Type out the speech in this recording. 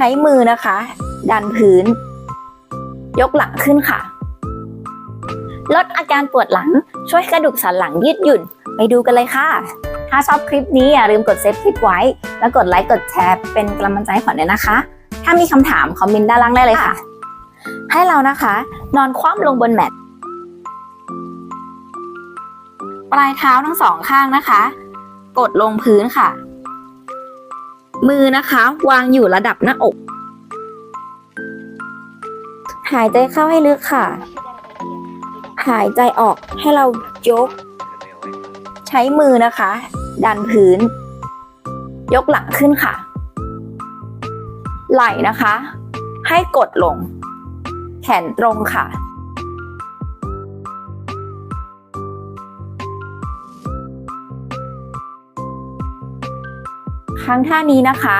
ช้มือนะคะ ดันพื้น ยกหลังขึ้นค่ะ ลดอาการปวดหลังช่วยกระดูกสันหลังยืดหยุ่น ไปดูกันเลยค่ะ ถ้าชอบคลิปนี้อย่าลืมกดเซฟคลิปไว้ แล้วกดไลค์กดแชร์เป็นกำลังใจให้ขวัญด้วยนะคะ ถ้ามีคำถามคอมเมนต์ด้านล่างได้เลยค่ะ ให้เรานะคะ นอนคว่ำลงบนแมตปลายเท้าทั้งสองข้างนะคะ กดลงพื้นค่ะ มือนะคะ วางอยู่ระดับหน้าอก หายใจเข้าให้ลึกค่ะ หายใจออกให้เรายก ใช้มือนะคะ ดันพื้น ยกหลังขึ้นค่ะ ไหล่นะคะ ให้กดลง แขนตรงค่ะ ครั้งท่านี้นะคะ